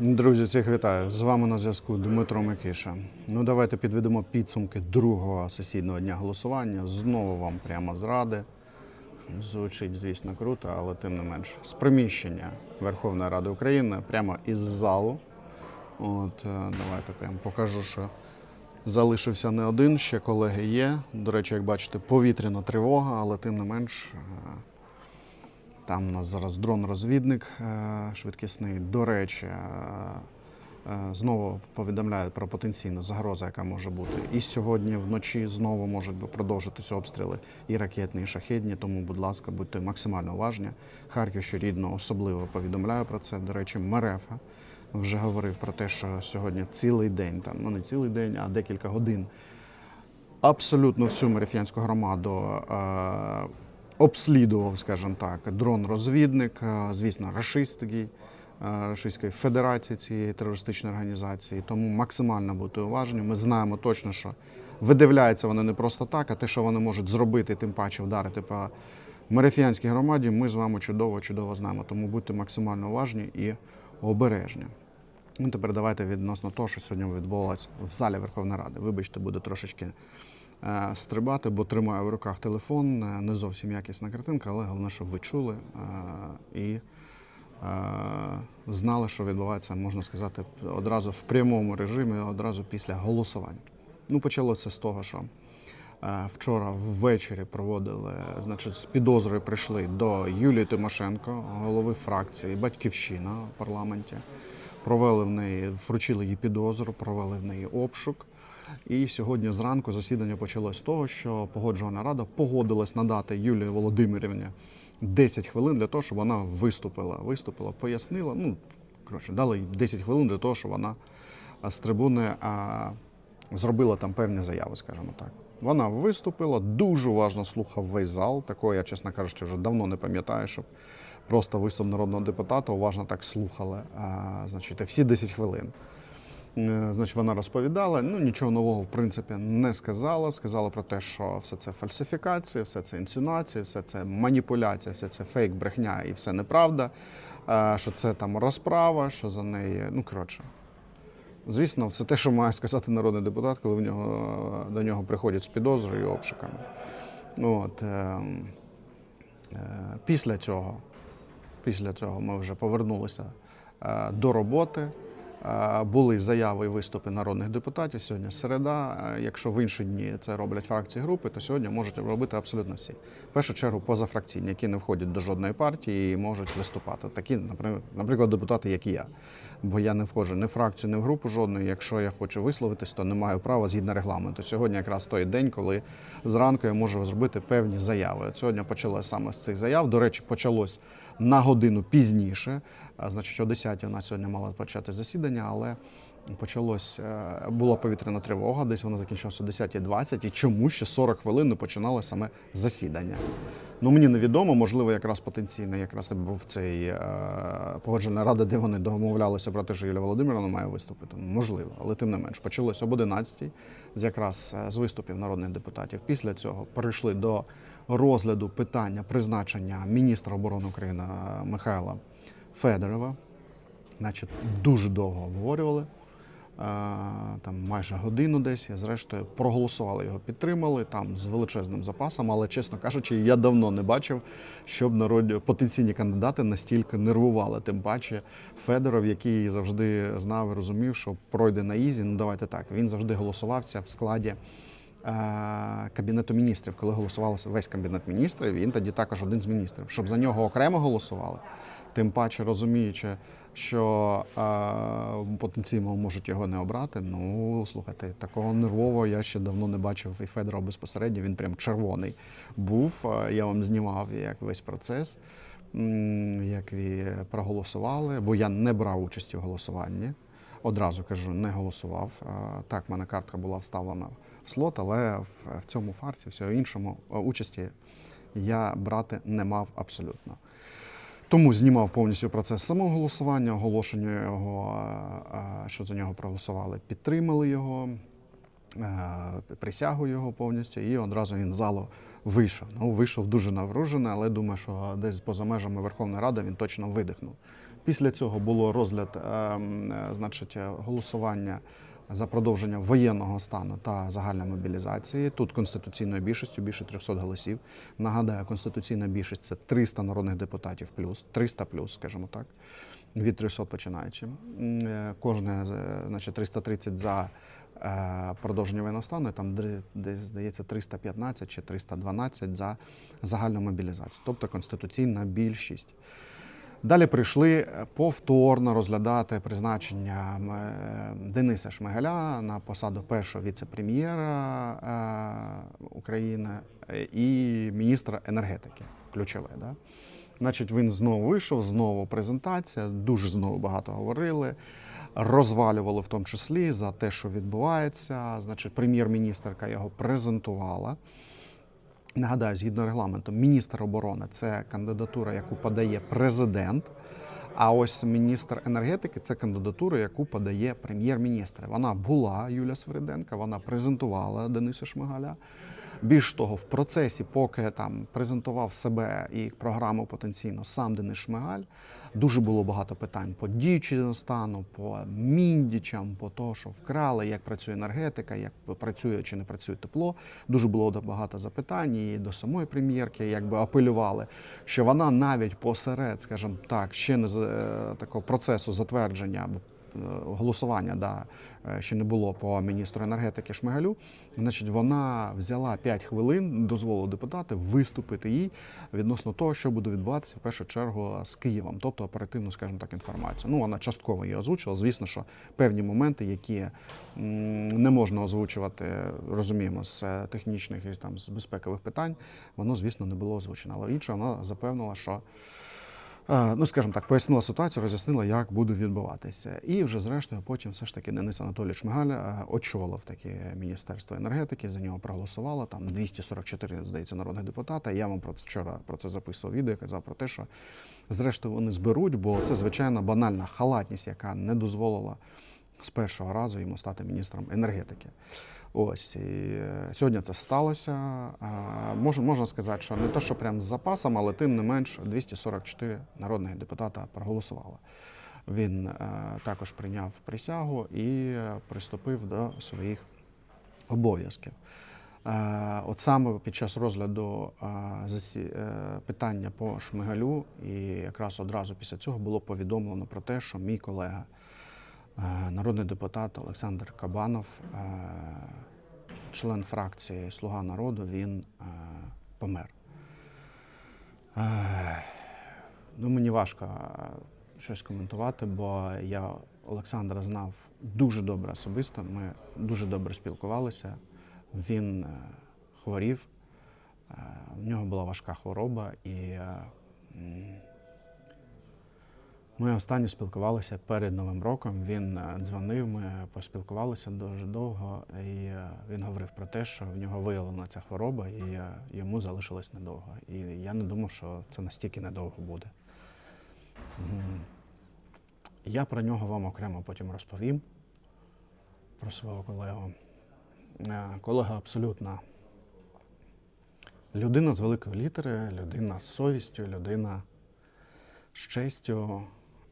Друзі, всіх вітаю. З вами на зв'язку Дмитро Микиша. Ну давайте підведемо підсумки другого сесійного дня голосування. Знову вам прямо з ради. Звучить, звісно, круто, але тим не менш. З приміщення Верховної Ради України, прямо із залу. От е, давайте прямо покажу, що залишився не один, ще колеги є. До речі, як бачите, повітряна тривога, але тим не менш. Там у нас зараз дрон-розвідник е, швидкісний. До речі, е, е, знову повідомляють про потенційну загрозу, яка може бути. І сьогодні вночі знову можуть продовжитися обстріли і ракетні, і шахедні. Тому, будь ласка, будьте максимально уважні. Харків що рідно особливо повідомляє про це. До речі, Мерефа вже говорив про те, що сьогодні цілий день, там ну не цілий день, а декілька годин абсолютно всю Мерефіянську громаду обслідував, скажімо так, дрон-розвідник, е, звісно, рашистський, е, Російської Федерації цієї терористичної організації. Тому максимально бути уважні. Ми знаємо точно, що видивляються вони не просто так, а те, що вони можуть зробити, тим паче вдарити по Мерефіянській громаді, ми з вами чудово, чудово знаємо. Тому будьте максимально уважні і обережні. Ну, тепер давайте відносно того, що сьогодні відбувалося в залі Верховної Ради. Вибачте, буде трошечки стрибати, бо тримаю в руках телефон. Е, Не зовсім якісна картинка, але головне, щоб ви чули е, і е, знали, що відбувається, можна сказати, одразу в прямому режимі, одразу після голосування. Ну, почалося з того, що Е, Вчора ввечері проводили, значить, з підозрою прийшли до Юлії Тимошенко, голови фракції Батьківщина в парламенті. Провели в неї, вручили їй підозру, провели в неї обшук. І сьогодні зранку засідання почалось з того, що погоджувальна рада погодилась надати Юлії Володимирівні 10 хвилин для того, щоб вона виступила. Виступила, пояснила. Ну, коротше, дали їй 10 хвилин для того, щоб вона з трибуни а, зробила там певні заяви, скажімо так. Вона виступила, дуже уважно слухав весь зал. Такого я, чесно кажучи, вже давно не пам'ятаю, щоб просто виступ народного депутата уважно так слухали. А, значить, всі 10 хвилин. Е, Значить, вона розповідала. Ну нічого нового, в принципі, не сказала. Сказала про те, що все це фальсифікація, все це інсинуація, все це маніпуляція, все це фейк, брехня і все неправда. е, Що це там розправа, що за неї. Ну коротше, Звісно, все те, що має сказати народний депутат, коли в нього, до нього приходять з підозрою і обшуками. От, е, е, після цього, після цього ми вже повернулися е, до роботи. Були заяви і виступи народних депутатів. Сьогодні середа. Якщо в інші дні це роблять фракції групи, то сьогодні можуть робити абсолютно всі. В першу чергу позафракційні, які не входять до жодної партії і можуть виступати. Такі, наприклад, наприклад, депутати, як і я. Бо я не входжу ні в фракцію, ні в групу жодної. Якщо я хочу висловитись, то не маю права згідно регламенту. Сьогодні якраз той день, коли зранку я можу зробити певні заяви. От сьогодні почалося саме з цих заяв. До речі, почалось на годину пізніше. Значить, о 10 у нас сьогодні мало почати засідання, але почалось, е, була повітряна тривога, десь вона закінчилася о 10.20, і чому ще 40 хвилин не починалося саме засідання. Ну, мені невідомо, можливо, якраз потенційно, якраз був цей е, погоджена рада, де вони домовлялися про те, що Юлія Володимирівна має виступити. Можливо, але тим не менш. Почалось об 11 з якраз е, з виступів народних депутатів. Після цього перейшли до розгляду питання призначення міністра оборони України е, Михайла Федорова. Значить, дуже довго обговорювали. Там майже годину десь, Я зрештою проголосували його, підтримали там з величезним запасом. Але, чесно кажучи, я давно не бачив, щоб народ потенційні кандидати настільки нервували. Тим паче Федоров, який завжди знав і розумів, що пройде на ізі. Ну давайте так. Він завжди голосувався в складі. Е, Кабінету міністрів, коли голосувався весь кабінет міністрів, він тоді також один з міністрів. Щоб за нього окремо голосували, тим паче розуміючи, що е, потенційно можуть його не обрати. Ну слухайте, такого нервового я ще давно не бачив і Федорова безпосередньо. Він прям червоний був. Е, Я вам знімав як весь процес, як ви проголосували, бо я не брав участі в голосуванні. Одразу кажу, не голосував. Е, Так, в мене картка була вставлена слот, але в, цьому фарсі, всього іншому е, участі я брати не мав абсолютно. Тому знімав повністю процес самого голосування, оголошення його, е, е, що за нього проголосували, підтримали його, присягу його повністю, і одразу він з залу вийшов. Ну, вийшов дуже навружений, але думаю, що десь поза межами Верховної Ради він точно видихнув. Після цього було розгляд, е, м, е, значить, голосування за продовження воєнного стану та загальної мобілізації. Тут конституційною більшістю більше 300 голосів. Нагадаю, конституційна більшість це 300 народних депутатів плюс, 300 плюс, скажімо так, від 300 починаючи. Е, Кожне, е, значить, 330 за е, продовження воєнного стану, там десь, здається, 315 чи 312 за загальну мобілізацію, тобто конституційна більшість. Далі прийшли повторно розглядати призначення е, Дениса Шмигаля на посаду першого віце-прем'єра е, України і міністра енергетики. Ключове, да? Значить, він знову вийшов, знову презентація, дуже знову багато говорили. Розвалювали в тому числі за те, що відбувається. Значить, прем'єр-міністерка його презентувала. Нагадаю, згідно регламенту, міністр оборони це кандидатура, яку подає президент. А ось міністр енергетики це кандидатура, яку подає прем'єр-міністр. Вона була Юля Свириденка, вона презентувала Дениса Шмигаля. Більш того, в процесі, поки там презентував себе і програму потенційно сам Денис Шмигаль, дуже було багато питань по діючому стану, по міндічам, по того, що вкрали, як працює енергетика, як працює чи не працює тепло. Дуже було багато запитань і до самої прем'єрки, якби апелювали, що вона навіть посеред, скажімо так, ще не з е, такого процесу затвердження або голосування, да, е, ще не було по міністру енергетики Шмигалю. Значить, вона взяла 5 хвилин, дозволила депутати виступити їй відносно того, що буде відбуватися в першу чергу з Києвом, тобто оперативну, скажімо так, інформацію. Ну, вона частково її озвучила. Звісно, що певні моменти, які не можна озвучувати, розуміємо, з е, технічних і там з безпекових питань, воно, звісно, не було озвучено. Але інше вона запевнила, що. Ну, скажімо так, пояснила ситуацію, роз'яснила, як буде відбуватися. І вже зрештою, потім все ж таки Денис Анатолійович Шмигаль е, очолив таке міністерство енергетики. За нього проголосувало там 244, здається, народних депутата. Я вам про це вчора про це записував відео. Казав про те, що зрештою вони зберуть, бо це звичайно банальна халатність, яка не дозволила з першого разу йому стати міністром енергетики. Ось і е, сьогодні це сталося. Мож, можна сказати, що не то, що прям з запасом, але тим не менш 244 народних депутата проголосували. Він е, також прийняв присягу і е, приступив до своїх обов'язків. От саме під час розгляду питання по Шмигалю, і якраз одразу після цього було повідомлено про те, що мій колега, народний депутат Олександр Кабанов, е, член фракції Слуга народу, він е, помер. Е, Ну, мені важко е, щось коментувати, бо я Олександра знав дуже добре особисто. Ми дуже добре спілкувалися. Він е, хворів, е, в нього була важка хвороба, і е, ми останнє спілкувалися перед Новим роком. Він е, дзвонив, ми поспілкувалися дуже довго, і е, він говорив про те, що в нього виявлена ця хвороба, і е, йому залишилось недовго. І я не думав, що це настільки недовго буде. Я про нього вам окремо потім розповім, про свого колегу. Колега абсолютно людина з великої літери, людина з совістю, людина з честю.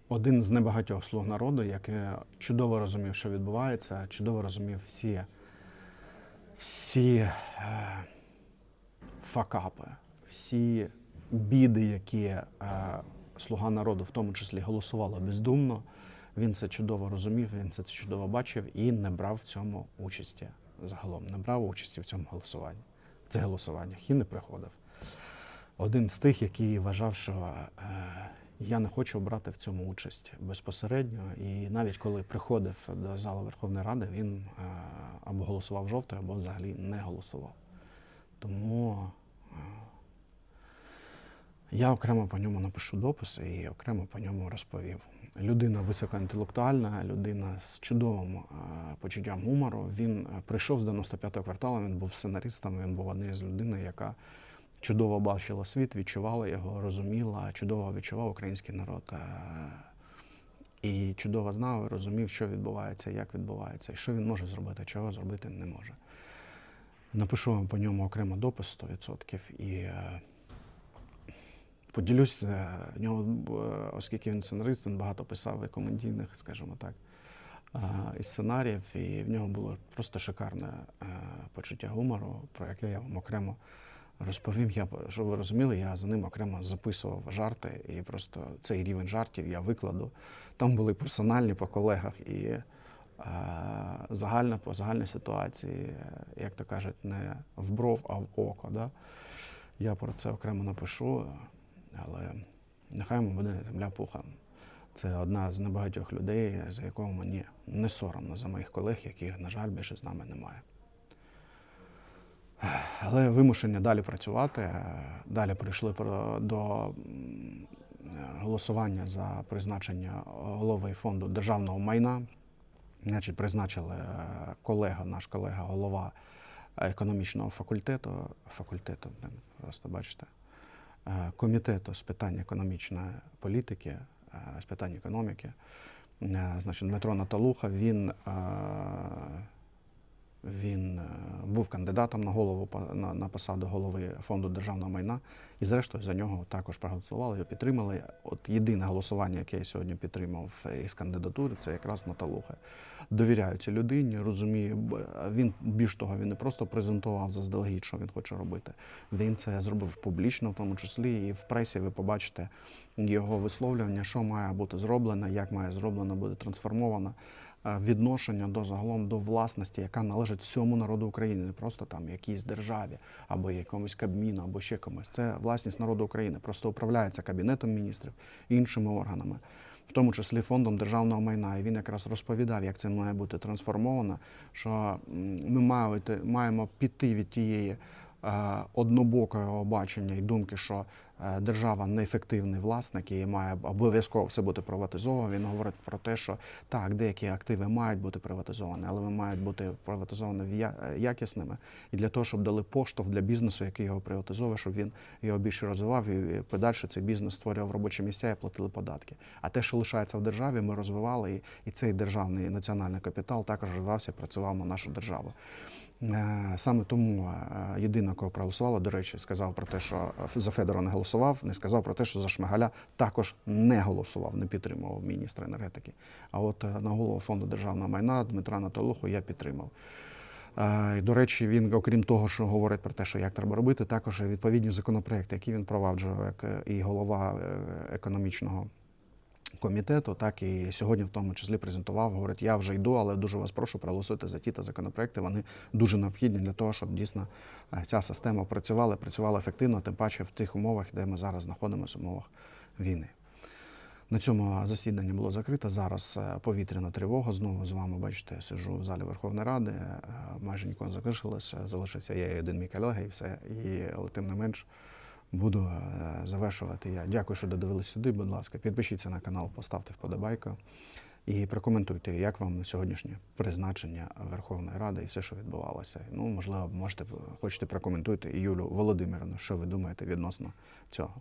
Один з небагатьох слуг народу, який чудово розумів, що відбувається, чудово розумів всі, всі е, факапи, всі біди, які е, слуга народу, в тому числі, голосувала бездумно. Він це чудово розумів, він це чудово бачив і не брав в цьому участі загалом, не брав участі в цьому голосуванні, в цих голосуваннях і не приходив. Один з тих, який вважав, що е, я не хочу брати в цьому участь безпосередньо. І навіть коли приходив до залу Верховної Ради, він е, або голосував жовтою, або взагалі не голосував. Тому е, я окремо по ньому напишу допис і окремо по ньому розповів. Людина високоінтелектуальна, людина з чудовим е, почуттям гумору. Він прийшов з 95-го кварталу, він був сценаристом, він був однією з людей, яка чудово бачила світ, відчувала його, розуміла, чудово відчував український народ. е, І чудово знав розумів, що відбувається, як відбувається, і що він може зробити, чого зробити не може. Напишу по ньому окремо допис 100% і е, Поділюсь, е, в нього, оскільки він сценарист, він багато писав і комедійних, скажімо так, і сценаріїв, і в нього було просто шикарне почуття гумору, про яке я вам окремо розповім. Я, щоб ви розуміли, я за ним окремо записував жарти, і просто цей рівень жартів я викладу. Там були персональні по колегах і е, загальна по загальній ситуації, як то кажуть, не в бров, а в око. Да? Я про це окремо напишу, але нехай йому буде земля пуха. Це одна з небагатьох людей, за якого мені не соромно за моїх колег, яких, на жаль, більше з нами немає. Але вимушені далі працювати. Далі прийшли до голосування за призначення голови фонду державного майна. Значить, призначили е, колега, наш колега, голова економічного факультету, факультету, просто бачите, е, комітету з питань економічної політики, е, з питань економіки. Значить, Дмитро Наталуха, він, він е, був кандидатом на голову на, на посаду голови фонду державного майна, і зрештою за нього також проголосували, його підтримали. От єдине голосування, яке я сьогодні підтримав е, із кандидатури, це якраз Наталуха. Довіряю цій людині, розумію. б- Він більш того, він не просто презентував заздалегідь, що він хоче робити. Він це зробив публічно, в тому числі, і в пресі ви побачите його висловлювання, що має бути зроблено, як має зроблено бути трансформовано е, відношення до загалом до власності, яка належить всьому народу України, не просто там якійсь державі або якомусь кабміну, або ще комусь. Це власність народу України. Просто управляється кабінетом міністрів і іншими органами. В тому числі фондом державного майна, і він якраз розповідав, як це має бути трансформовано. Що ми маєте- маємо піти від тієї е, однобокого бачення і думки, що е, держава неефективний власник і має обов'язково все бути приватизовано. Він говорить про те, що так, деякі активи мають бути приватизовані, але вони мають бути приватизовані е, якісними. І для того, щоб дали поштовх для бізнесу, який його приватизовує, щоб він його більше розвивав і подальше цей бізнес створював робочі місця і платили податки. А те, що лишається в державі, ми розвивали, і, і цей державний національний капітал також розвивався, працював на нашу державу. Е, Саме тому е, єдине, кого проголосувало, до речі, сказав про те, що за Федора не голосував, не сказав про те, що за Шмигаля також не голосував, не підтримував міністра енергетики. А от е, на голову фонду державного майна Дмитра Наталуху я підтримав. Е, До речі, він, окрім того, що говорить про те, що як треба робити, також відповідні законопроекти, які він впроваджував як е, і голова е, економічного комітету, так і сьогодні в тому числі презентував. Говорить, я вже йду, але дуже вас прошу проголосуйте за ті та законопроекти. Вони дуже необхідні для того, щоб дійсно е, ця система працювала, працювала ефективно, тим паче в тих умовах, де ми зараз знаходимося, в умовах війни. На цьому засідання було закрите. Зараз е, повітряна тривога. Знову з вами бачите, сиджу в залі Верховної Ради. Е, Майже нікого не залишилося. Залишився я і один мій колега, і все. І але тим не менш буду е, завершувати я. Дякую, що додивились сюди. Будь ласка, підпишіться на канал, поставте вподобайку і прокоментуйте, як вам сьогоднішнє призначення Верховної Ради і все, що відбувалося. Ну, можливо, можете хочете прокоментуйте Юлю Володимирівну, що ви думаєте відносно цього.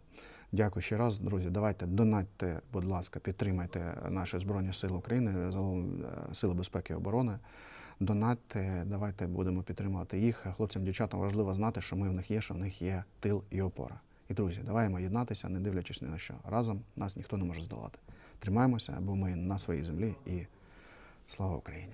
Дякую ще раз, друзі. Давайте донатьте, будь ласка, підтримайте наші Збройні Сили України, е, Сили безпеки і оборони. Донатьте, давайте будемо підтримувати їх. Хлопцям, дівчатам важливо знати, що ми в них є, що в них є тил і опора. І друзі, давайте єднатися, не дивлячись ні на що. Разом нас ніхто не може здолати. Тримаємося, бо ми на своїй землі і слава Україні!